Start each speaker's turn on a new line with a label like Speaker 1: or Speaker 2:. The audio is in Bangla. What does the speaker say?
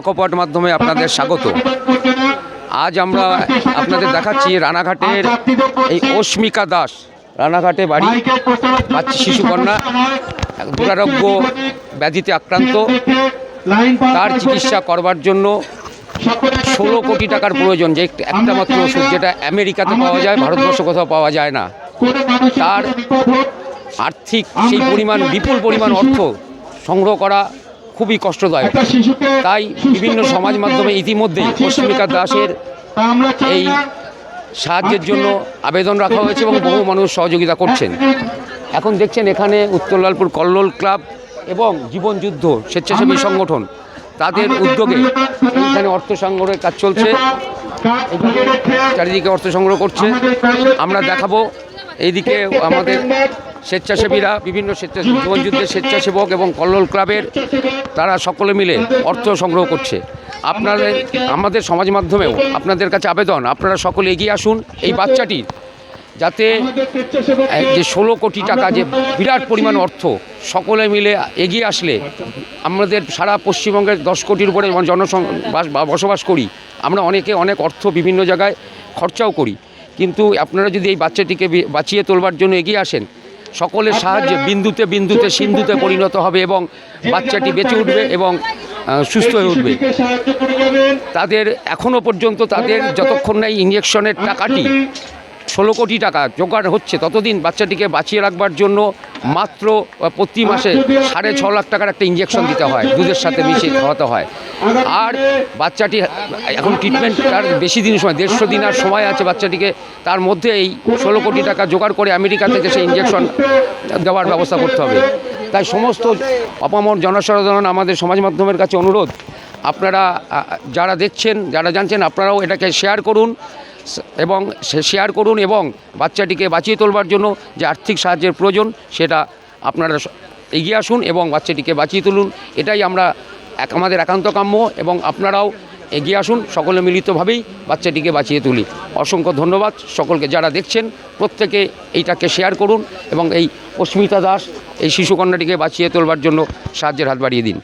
Speaker 1: অকপট মাধ্যমে আপনাদের স্বাগত। আজ আমরা আপনাদের দেখাচ্ছি রানাঘাটের এই অস্মিকা দাস। রানাঘাটে বাড়ি বাচ্চা শিশুকন্যা, দুরারোগ্য ব্যাধিতে আক্রান্ত। তার চিকিৎসা করবার জন্য ষোলো কোটি টাকার প্রয়োজন, যে একটা মাত্র ওষুধ যেটা আমেরিকাতে পাওয়া যায়, ভারতবর্ষ কোথাও পাওয়া যায় না। তার আর্থিক সেই পরিমাণ, বিপুল পরিমাণ অর্থ সংগ্রহ করা খুবই কষ্টদায়ক। তাই বিভিন্ন সমাজ মাধ্যমে ইতিমধ্যেই অস্মিকা দাসের এই সাহায্যের জন্য আবেদন রাখা হয়েছে এবং বহু মানুষ সহযোগিতা করছেন। এখন দেখছেন এখানে উত্তরলালপুর কল্লোল ক্লাব এবং জীবন যুদ্ধ স্বেচ্ছাসেবী সংগঠন তাদের উদ্যোগে এখানে অর্থ সংগ্রহের কাজ চলছে। চারিদিকে অর্থ সংগ্রহ করছে। আমরা দেখাবো। এইদিকে আমাদের স্বেচ্ছাসেবীরা, বিভিন্ন স্বেচ্ছা জীবন যুদ্ধের স্বেচ্ছাসেবক এবং কল্লোল ক্লাবের তারা সকলে মিলে অর্থ সংগ্রহ করছে। আপনাদের, আমাদের সমাজ মাধ্যমেও আপনাদের কাছে আবেদন, আপনারা সকলে এগিয়ে আসুন এই বাচ্চাটির, যাতে যে ষোলো কোটি টাকা যে বিরাট পরিমাণ অর্থ, সকলে মিলে এগিয়ে আসলে আমাদের সারা পশ্চিমবঙ্গের দশ কোটির উপরে জনসং বসবাস করি, আমরা অনেকে অনেক অর্থ বিভিন্ন জায়গায় খরচাও করি। কিন্তু আপনারা যদি এই বাচ্চাটিকে বাঁচিয়ে তোলবার জন্য এগিয়ে আসেন সকলের সাহায্যে বিন্দুতে বিন্দুতে সিন্ধুতে পরিণত হবে এবং বাচ্চাটি বেঁচে উঠবে এবং সুস্থ হয়ে উঠবে। তাদের এখনও পর্যন্ত তাদের যতক্ষণ না ইঞ্জেকশনের টাকাটি ষোলো কোটি টাকা জোগাড় হচ্ছে ততদিন বাচ্চাটিকে বাঁচিয়ে রাখবার জন্য মাত্র প্রতি মাসে সাড়ে ছ লাখ টাকার একটা ইঞ্জেকশন দিতে হয় দুধের সাথে মিশিয়ে খাওয়াতে হয়। আর বাচ্চাটি এখন ট্রিটমেন্ট তার বেশি দিন সময় দেড়শো দিন আর সময় আছে বাচ্চাটিকে। তার মধ্যে এই ষোলো কোটি টাকা জোগাড় করে আমেরিকা থেকে সেই ইঞ্জেকশন দেওয়ার ব্যবস্থা করতে হবে। তাই সমস্ত অপামর জনসাধারণ আমাদের সমাজ মাধ্যমের কাছে অনুরোধ আপনারা যারা দেখছেন যারা জানছেন আপনারাও এটাকে শেয়ার করুন। এবং শেয়ার করুন এবং বাচ্চাটিকে বাঁচিয়ে তোলবার জন্য যে আর্থিক সাহায্যের প্রয়োজন সেটা আপনারা এগিয়ে আসুন এবং বাচ্চাটিকে বাঁচিয়ে তুলুন। এটাই আমরা এক, আমাদের একান্ত কাম্য এবং আপনারাও এগিয়ে আসুন, সকলে মিলিতভাবেই বাচ্চাটিকে বাঁচিয়ে তুলি। অসংখ্য ধন্যবাদ। সকলকে যারা দেখছেন, প্রত্যেকে এইটাকে শেয়ার করুন এবং এই অস্মিতা দাস, এই শিশুকন্যাটিকে বাঁচিয়ে তোলবার জন্য সাহায্যের হাত বাড়িয়ে দিন।